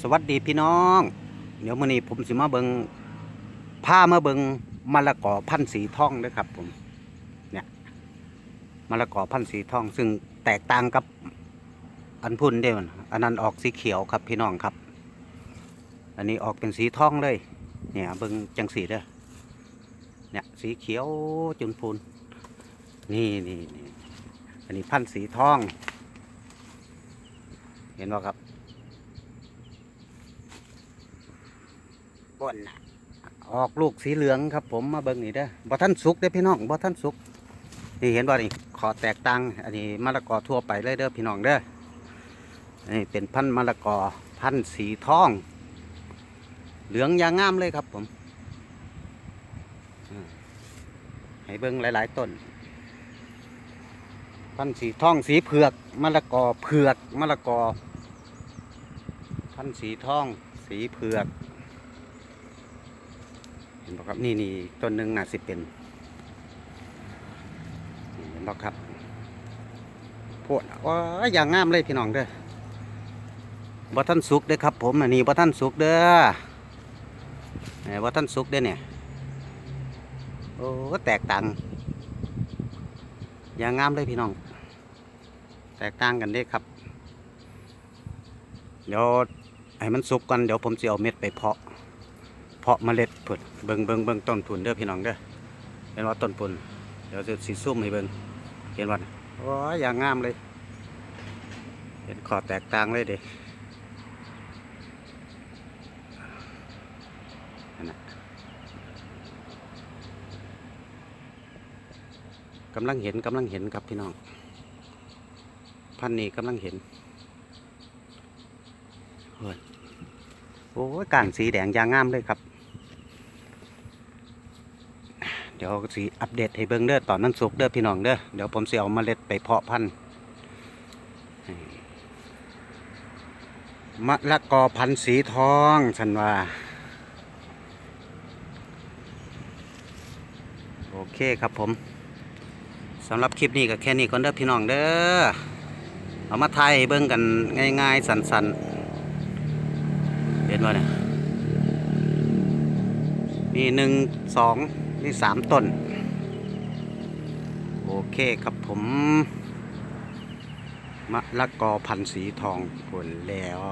สวัสดีพี่น้อง เดี๋ยวมื้อนี้ผมสิมาเบิงพามาเบิงมะละกอพันธุ์สีทองเด้อครับผมเนี่ยมะละกอพันธุ์สีทอง ซึ่งแตกต่างกับอันพุ่นเด้มันอันนั้นออกสีเขียวครับพี่น้องครับ อันนี้ออกเป็นสีทองเลย เนี่ยเบิงจังสีเด้อเนี่ยสีเขียวจนพูนนี่นี่นี่อันนี้พันธุ์สีทอง เห็นบ่ครับ บนน่ะ ออกลูกสีเหลืองครับ ผมมาเบิ่งนี่เด้อบ่ท่านสุกเด้อพี่น้องบ่ท่านสุก นี่เห็นบ่นี่ขอแตกต่างอันนี้มะละกอทั่วไปเลยเด้อพี่น้องเด้อนี่เป็นพันธุ์มะละกอพันธุ์สีทอง เหลืองอยางงามเลยครับผมอืมให้เบิ่งหลาย ๆต้นพันธุ์สีทองสีเผือกมะละกอเผือกมะละกอพันธุ์สีทองสีเผือก เห็นบ่ครับนี่นี่ต้นหนึ่งน่าสิเป็นนี่เห็นบ่ครับโพดว้าอย่างงามเลยพี่น้องเด้อบ่ท่านสุกเด้อครับ ผมอันนี้บ่ท่านสุกเด้อนี่บ่ท่านสุกเด้อเนี่ยโอ้แตกต่างอย่างงามเลยพี่น้อง แตกต่างกันเด้ครับ เดี๋ยวให้มันสุกกันเดี๋ยวผมจะเอาเม็ดไปเพาะ เพาะเมล็ดผุดเบิงเบิงเบิงต้นผุนเด้อพี่น้องเด้อเห็นว่าต้นผุนเดี๋ยวจะสีซุ่มให้เบิงเห็นว่าโอ้ยอย่างงามเลย เห็นขอแตกต่างเลยเด็นั่นน่ะกำลังเห็นกำลังเห็นครับพี่น้อง พันธุ์นี้กำลังเห็นเฮ้โอ้ยกานสีแดงยางงามเลยครับ เดี๋ยวสีอัปเดตให้เบิ่งเด้อตอนนั้นสุกเด้อพี่น้องเด้อเดี๋ยวผมสิเอาเมล็ดไปเพาะพันธุ์มะละกอพันธุ์สีทองฉันว่า โอเคครับผมสำหรับคลิปนี้ก็แค่นี้ก่อนเด้อพี่น้องเด้อเอามาไทยเบิ่งกันง่ายๆ สันๆเห็นว่าเนี่ยมีหนึ่งสอง นี่สามต้น โอเคครับผมมะละกอพันธุ์สีทองผลแล้ว